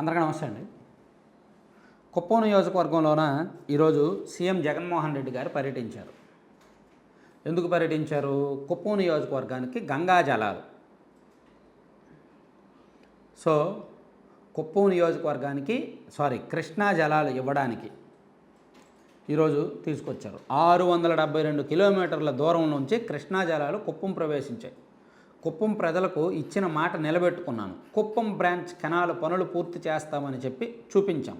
అందరికీ నమస్తే అండి. కుప్పం నియోజకవర్గంలోన ఈరోజు సీఎం జగన్మోహన్ రెడ్డి గారు పర్యటించారు. ఎందుకు పర్యటించారు? కుప్పం నియోజకవర్గానికి గంగా జలాలు. సో కుప్పం నియోజకవర్గానికి సారీ కృష్ణా జలాలు ఇవ్వడానికి ఈరోజు తీసుకొచ్చారు. ఆరు వందల డెబ్బై రెండు కిలోమీటర్ల దూరం నుంచి కృష్ణా జలాలు కుప్పం ప్రవేశించాయి. కుప్పం ప్రజలకు ఇచ్చిన మాట నిలబెట్టుకున్నాను. కుప్పం బ్రాంచ్ కెనాల్ పనులు పూర్తి చేస్తామని చెప్పి చూపించాం.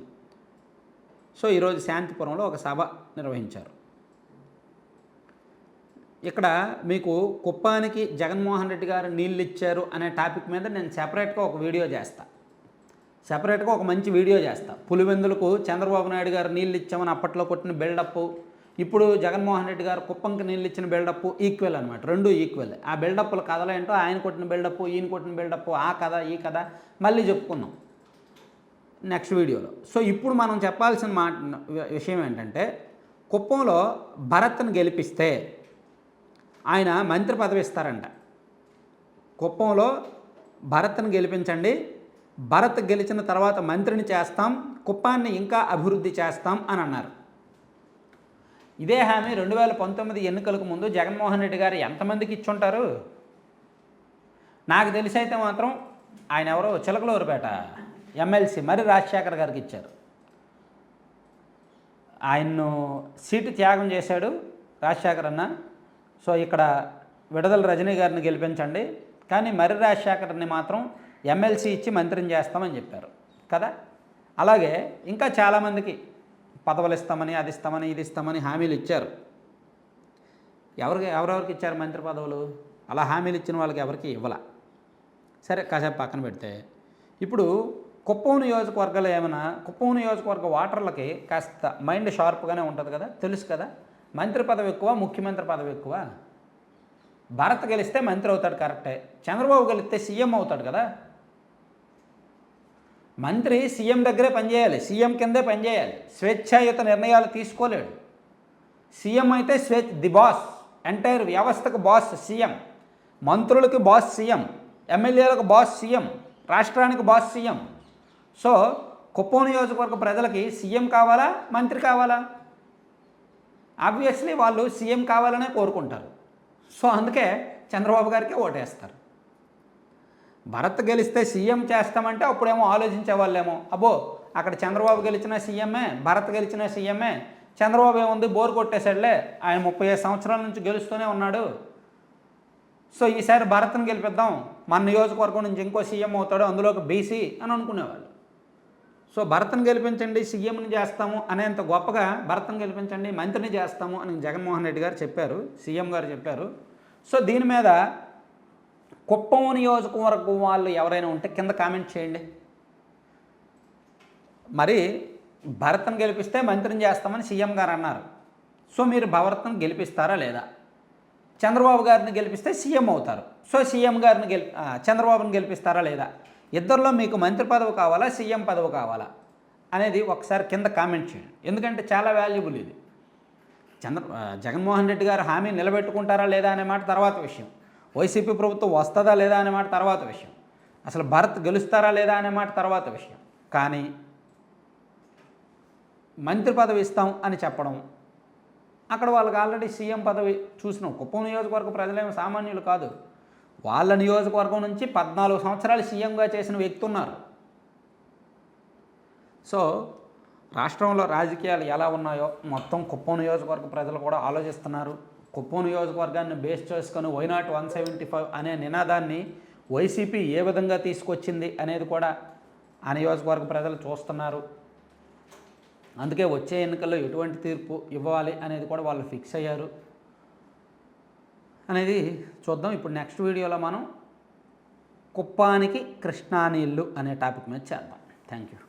సో ఈరోజు శాంతిపురంలో ఒక సభ నిర్వహించారు. ఇక్కడ మీకు కుప్పానికి జగన్మోహన్ రెడ్డి గారు నీళ్ళు ఇచ్చారు అనే టాపిక్ మీద నేను సెపరేట్గా ఒక వీడియో చేస్తా. సెపరేట్గా ఒక మంచి వీడియో చేస్తా. పులివెందులకు చంద్రబాబు నాయుడు గారు నీళ్ళు ఇచ్చామని అప్పట్లో కొట్టిన బిల్డప్ ఇప్పుడు జగన్మోహన్ రెడ్డి గారు కుప్పంకి నీళ్ళు ఇచ్చిన బిల్డప్ ఈక్వల్ అనమాట రెండు ఈక్వల్ ఆ బిల్డప్ల కథలు ఏంటో ఆయన కొట్టిన బిల్డప్ ఈయన కొట్టిన బిల్డప్ ఆ కథ ఈ కథ మళ్ళీ చెప్పుకుందాం. నెక్స్ట్ వీడియోలో సో ఇప్పుడు మనం చెప్పాల్సిన మాట విషయం ఏంటంటే కుప్పంలో భరత్ని గెలిపిస్తే ఆయన మంత్రి పదవి ఇస్తారంట. కుప్పంలో భరత్ని గెలిపించండి. భరత్ గెలిచిన తర్వాత మంత్రిని చేస్తాం. కుప్పాన్ని ఇంకా అభివృద్ధి చేస్తాం అని అన్నారు. ఇదే హామీ రెండు వేల పంతొమ్మిది ఎన్నికలకు ముందు జగన్మోహన్ రెడ్డి గారు ఎంతమందికి ఇచ్చుంటారు? నాకు తెలిసి అయితే మాత్రం ఆయన ఎవరో చిలకలూరుపేట ఎమ్మెల్సీ మరి రాజశేఖర్ గారికి ఇచ్చారు. ఆయన్ను సీటు త్యాగం చేశాడు రాజశేఖర్ అన్న. సో ఇక్కడ విడుదల రజనీ గారిని గెలిపించండి. కానీ మరి రాజశేఖర్ని మాత్రం ఎమ్మెల్సీ ఇచ్చి మంత్రిని చేస్తామని చెప్పారు. కదా? అలాగే ఇంకా చాలామందికి పదవులు ఇస్తామని అది ఇస్తామని ఇది ఇస్తామని హామీలు ఇచ్చారు. ఎవరికి ఎవరెవరికి ఇచ్చారు మంత్రి పదవులు? అలా హామీలు ఇచ్చిన వాళ్ళకి ఎవరికి ఇవ్వాల? సరే కాసేపు పక్కన పెడితే ఇప్పుడు కుప్పం నియోజకవర్గాలు ఏమైనా కుప్పం నియోజకవర్గ వాటర్లకి కాస్త మైండ్ షార్ప్గానే ఉంటుంది కదా? తెలుసు కదా? మంత్రి పదవి ఎక్కువ ముఖ్యమంత్రి పదవి ఎక్కువ. భారత్ గెలిస్తే మంత్రి అవుతాడు కరెక్టే. చంద్రబాబు గెలిస్తే సీఎం అవుతాడు కదా? మంత్రి సీఎం దగ్గరే పనిచేయాలి సీఎం కిందే పనిచేయాలి. స్వేచ్ఛాయుత నిర్ణయాలు తీసుకోలేడు. సీఎం అయితే స్వే ది బాస్ ఎంటైర్ వ్యవస్థకు బాస్ సీఎం మంత్రులకి బాస్ సీఎం ఎమ్మెల్యేలకు బాస్ సీఎం రాష్ట్రానికి బాస్ సీఎం. సో కుప్పం నియోజకవర్గ ప్రజలకి సీఎం కావాలా మంత్రి కావాలా? ఆబ్వియస్లీ వాళ్ళు సీఎం కావాలనే కోరుకుంటారు. సో అందుకే చంద్రబాబు గారికి ఓటేస్తారు. భరత్ గెలిస్తే సీఎం చేస్తామంటే అప్పుడేమో ఆలోచించే వాళ్ళేమో అబ్బో అక్కడ చంద్రబాబు గెలిచిన సీఎంఏ భరత్ గెలిచిన సీఎంఏ చంద్రబాబు ఏముంది బోర్ కొట్టేశాడులే ఆయన ముప్పై ఐదు సంవత్సరాల నుంచి గెలుస్తూనే ఉన్నాడు. సో ఈసారి భరత్ని గెలిపిద్దాం మన నియోజకవర్గం నుంచి ఇంకో సీఎం అవుతాడు అందులో ఒక బీసీ అని అనుకునేవాళ్ళు. సో భరత్ని గెలిపించండి సీఎంని చేస్తాము అనేంత గొప్పగా భరత్ని గెలిపించండి మంత్రిని చేస్తాము అని జగన్మోహన్ రెడ్డి గారు చెప్పారు సీఎం గారు చెప్పారు. సో దీని మీద కుప్పం నియోజకవర్గం వాళ్ళు ఎవరైనా ఉంటే కింద కామెంట్ చేయండి. మరి భరతం గెలిపిస్తే మంత్రిని చేస్తామని సీఎం గారు అన్నారు. సో మీరు భరత్ని గెలిపిస్తారా లేదా? చంద్రబాబు గారిని గెలిపిస్తే సీఎం అవుతారు. సో సీఎం గారిని గెలి చంద్రబాబుని గెలిపిస్తారా లేదా? ఇద్దరిలో మీకు మంత్రి పదవి కావాలా సీఎం పదవి కావాలా? అనేది ఒకసారి కింద కామెంట్ చేయండి. ఎందుకంటే చాలా వాల్యుబుల్ ఇది. చంద్ర జగన్మోహన్ రెడ్డి గారు హామీ నిలబెట్టుకుంటారా లేదా అనే మాట తర్వాత విషయం. వైసీపీ ప్రభుత్వం వస్తుందా లేదా అనే మాట తర్వాత విషయం. అసలు భారత్ గెలుస్తారా లేదా అనే మాట తర్వాత విషయం. కానీ మంత్రి పదవి ఇస్తాం అని చెప్పడం అక్కడ వాళ్ళకి ఆల్రెడీ సీఎం పదవి చూసినాం కుప్పం నియోజకవర్గ ప్రజలేమి సామాన్యులు కాదు. వాళ్ళ నియోజకవర్గం నుంచి పద్నాలుగు సంవత్సరాలు సీఎంగా చేసిన వ్యక్తి ఉన్నారు. సో రాష్ట్రంలో రాజకీయాలు ఎలా ఉన్నాయో మొత్తం కుప్పం నియోజకవర్గ ప్రజలు కూడా ఆలోచిస్తున్నారు. కుప్పం నియోజకవర్గాన్ని బేస్ చేసుకొని వైనాట్ వన్ సెవెంటీ ఫైవ్ అనే నినాదాన్ని వైసీపీ ఏ విధంగా తీసుకొచ్చింది అనేది కూడా ఆ నియోజకవర్గ ప్రజలు చూస్తున్నారు. అందుకే వచ్చే ఎన్నికల్లో ఎటువంటి తీర్పు ఇవ్వాలి అనేది కూడా వాళ్ళు ఫిక్స్ అయ్యారు. అనేది చూద్దాం. ఇప్పుడు నెక్స్ట్ వీడియోలో మనం కుప్పానికి కృష్ణా నీళ్ళు అనే టాపిక్ మీద చేద్దాం. Thank you